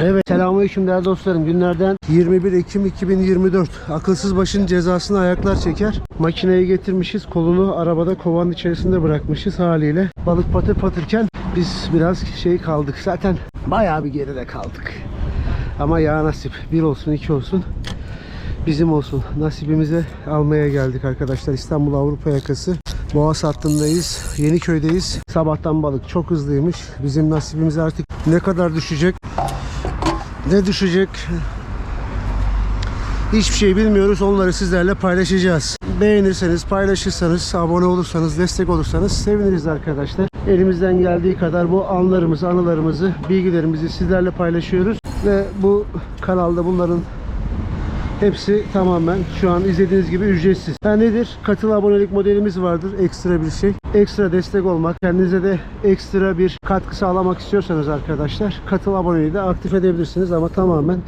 Evet selamünaleyküm değerli dostlarım. Günlerden 21 Ekim 2024. Akılsız başın cezasını ayaklar çeker. Makineyi getirmişiz. Kolunu arabada kovanın içerisinde bırakmışız haliyle. Balık patır patırken biz biraz şey kaldık. Zaten bayağı bir geride kaldık. Ama ya nasip. Bir olsun iki olsun. Bizim olsun. Nasibimize almaya geldik arkadaşlar. İstanbul Avrupa yakası. Boğaz hattındayız. Yeniköy'deyiz. Sabahtan balık çok hızlıymış. Bizim nasibimiz artık ne kadar düşecek ne düşecek? Hiçbir şey bilmiyoruz. Onları sizlerle paylaşacağız. Beğenirseniz, paylaşırsanız, abone olursanız, destek olursanız seviniriz arkadaşlar. Elimizden geldiği kadar bu anlarımızı, anılarımızı, bilgilerimizi sizlerle paylaşıyoruz. Ve bu kanalda bunların hepsi tamamen şu an izlediğiniz gibi ücretsiz. Ha nedir? Katıl abonelik modelimiz vardır. Ekstra bir şey. Ekstra destek olmak. Kendinize de ekstra bir katkı sağlamak istiyorsanız arkadaşlar katıl aboneliği de aktif edebilirsiniz ama tamamen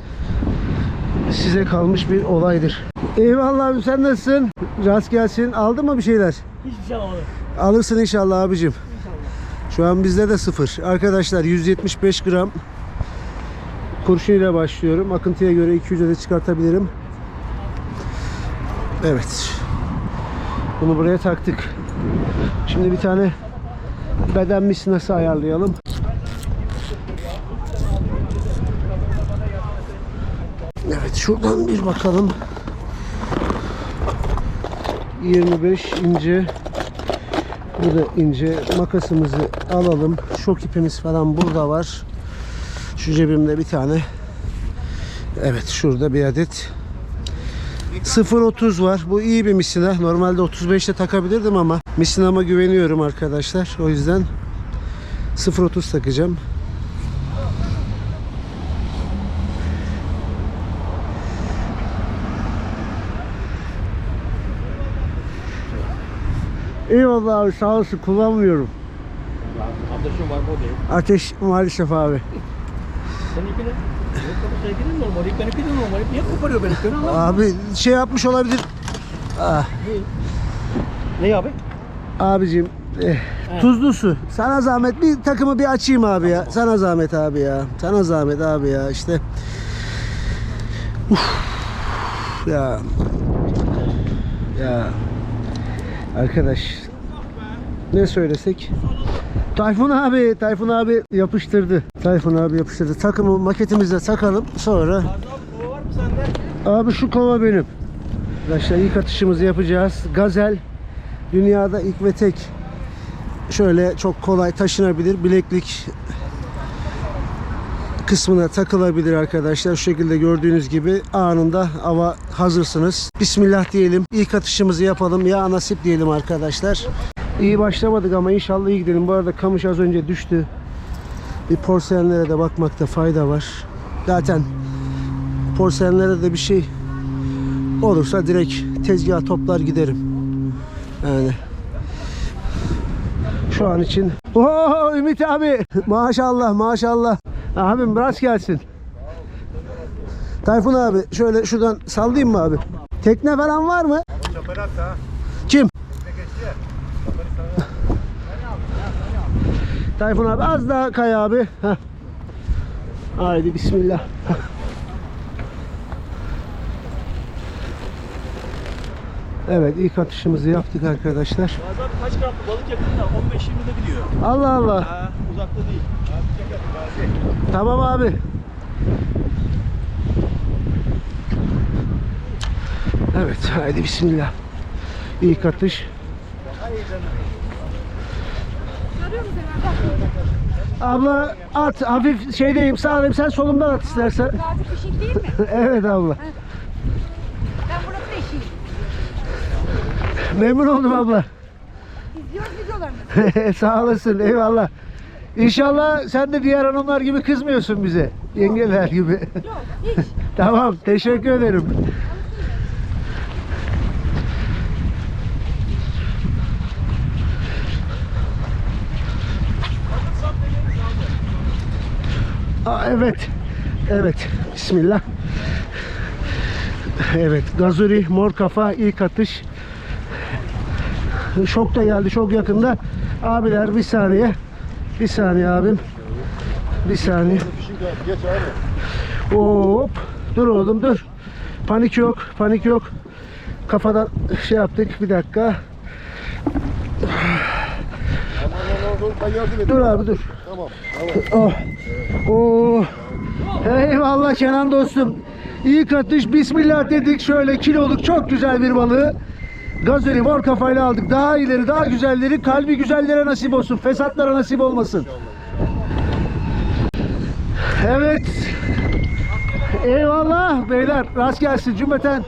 size kalmış bir olaydır. Eyvallah abi sen nasılsın? Rast gelsin. Aldın mı bir şeyler? Hiçbir şey almadım. Alırsın inşallah abicim. Şu an bizde de sıfır. Arkadaşlar 175 gram kurşun ile başlıyorum. Akıntıya göre 200'e de çıkartabilirim. Evet. Bunu buraya taktık. Şimdi bir tane beden misinası ayarlayalım. Evet şuradan bir bakalım. 25 ince bu da ince. Makasımızı alalım. Şok ipimiz falan burada var. Şu cebimde bir tane. Evet şurada bir adet. 0.30 var. Bu iyi bir misina. Normalde 35'te takabilirdim ama misinama güveniyorum arkadaşlar. O yüzden 0.30 takacağım. Eyvallah abi sağ olasın kullanmıyorum. Kardeşim var bu değil. Ateş maalesef abi. Niye koparıyor ama? Abi şey yapmış olabilir. Ah, Ne abi? abicim eh, tuzlu su. Sana zahmet bir takımı bir açayım abi ya. Sana zahmet abi ya. Sana zahmet abi ya işte. Uf, ya. Ya. Arkadaş. Ne söylesek? Tayfun abi, Tayfun abi yapıştırdı. Tayfun abi yapıştırdı. Takımı maketimizde takalım. Sonra? Abi şu kova benim. Arkadaşlar ilk atışımızı yapacağız. Gazel dünyada ilk ve tek şöyle çok kolay taşınabilir bileklik kısmına takılabilir arkadaşlar. Şu şekilde gördüğünüz gibi anında ava hazırsınız. Bismillah diyelim. İlk atışımızı yapalım. Ya nasip diyelim arkadaşlar. İyi başlamadık ama inşallah iyi gidelim. Bu arada kamış az önce düştü. Bir porselenlere de bakmakta fayda var. Zaten porselenlere de bir şey olursa direkt tezgaha toplar giderim. Yani şu an için. Oo Ümit abi. Maşallah maşallah. Abim rast gelsin. Tayfun abi şöyle şuradan sallayayım mı abi? Tekne falan var mı? Kim? Tayfun abi az daha kay abi. Heh. Haydi bismillah. Evet ilk atışımızı yaptık arkadaşlar. Bazen kaç gram balık yakında 15-20'de gidiyor. Allah Allah. Ha, uzakta değil. Tamam abi. Evet haydi bismillah. İlk atış. Abla at hafif şeydeyim sağdayım sen solumdan at istersen. Gazi Fişik değil mi? evet abla. Ben burada eşiyim. Memnun oldum abla. İzliyoruz videolarını. Sağ olasın eyvallah. İnşallah sen de diğer hanımlar gibi kızmıyorsun bize. Yengeler gibi. Yok hiç. tamam teşekkür ederim. Aa, evet. Evet. Bismillah. Evet. Gazuri mor kafa ilk atış. Şok da geldi çok yakında. Abiler bir saniye. Bir saniye abim. Bir saniye. Hop. Dur oğlum dur. Panik yok. Panik yok. Kafadan şey yaptık. Bir dakika. Dur. Ben yardım edeyim. Dur abi dur. Tamam. Tamam. Oh. Oh. Eyvallah Kenan dostum. İlk atış bismillah dedik. Şöyle kiloluk çok güzel bir balığı. Gazeli mor kafayla aldık. Daha ileri daha güzelleri kalbi güzellere nasip olsun. Fesatlara nasip olmasın. Evet. Eyvallah beyler rast gelsin cümleten.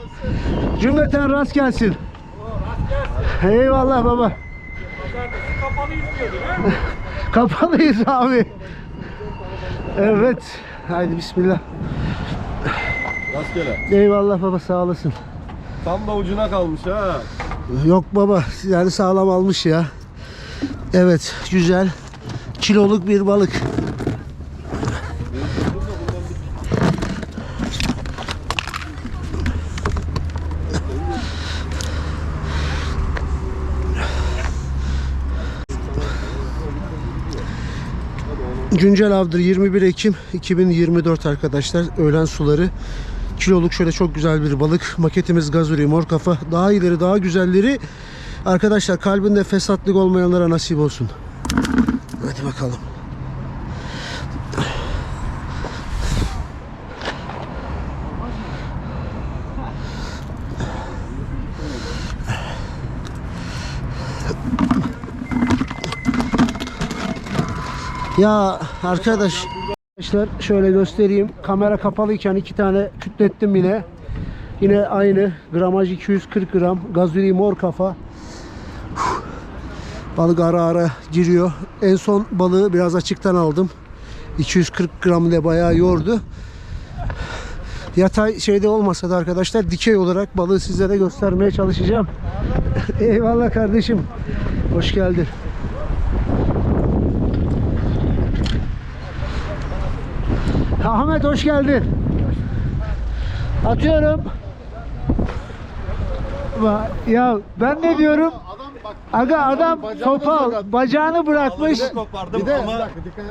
Cümleten rast gelsin. Eyvallah baba. Kapalıyız abi. Evet. Haydi bismillah. Rastgele. Eyvallah baba sağ olasın. Tam da ucuna kalmış ha. Yok baba yani sağlam almış ya. Evet güzel. Kiloluk bir balık. Güncel avdır 21 Ekim 2024 arkadaşlar. Öğlen suları. Kiloluk şöyle çok güzel bir balık. Maketimiz gazuri mor kafa. Daha ileri daha güzelleri. Arkadaşlar kalbinde fesatlık olmayanlara nasip olsun. Hadi bakalım. Ya arkadaş Arkadaşlar şöyle göstereyim. Kamera kapalıyken iki tane kütlettim yine. Yine aynı. Gramaj 240 gram. Gazuri mor kafa. Uf. Balık ara ara giriyor. En son balığı biraz açıktan aldım. 240 gram ile bayağı yordu. Yatay şeyde olmasa da arkadaşlar dikey olarak balığı sizlere göstermeye çalışacağım. Eyvallah kardeşim. Hoş geldin. Ahmet hoş geldin. Atıyorum. Ya ben ne diyorum? Aga adam topal bacağını bırakmış. kopardım Bir de- ama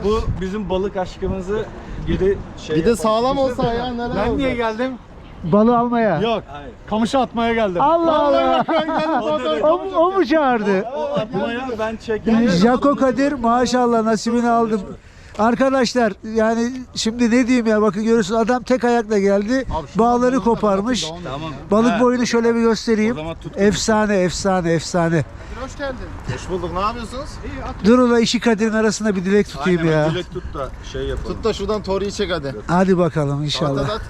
bu bizim balık aşkımızı geri şey Bir de sağlam olsa ya neler Ben niye geldim? Balı almaya. Yok. Kamışı atmaya geldim. Allah Allah. o, mu- o mu çağırdı? O atmaya ben çektim. Jako Kadir maşallah nasibini aldım. Arkadaşlar yani şimdi ne diyeyim ya bakın görüyorsun adam tek ayakla geldi. Bağları koparmış. Tamam. Balık Ha. boyunu şöyle bir göstereyim. Efsane efsane efsane. Hoş geldin. Hoş bulduk. Ne yapıyorsunuz? Dur ola işi Kadir'in arasında bir dilek tutayım Aynen, ya. dilek tut da şey yapalım. Tut da şuradan Tori'yi çek hadi. Hadi bakalım inşallah. At,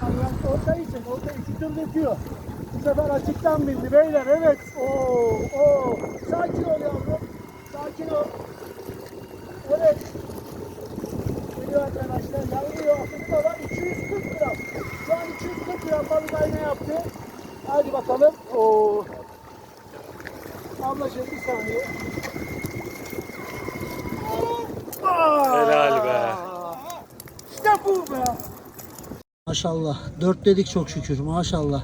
iki tur döküyor. Bu sefer açıktan bindi beyler, evet. Oo, oo. Sakin ol yavrum, sakin ol. Evet. Geliyor arkadaşlar, yavruyor. Akıllı olan 240 gram. Şu an 240 gram balık ayna yaptı. Hadi bakalım. Oo. Ablacığım bir saniye. Helal be. İşte bu be. Maşallah. Dört dedik çok şükür. Maşallah.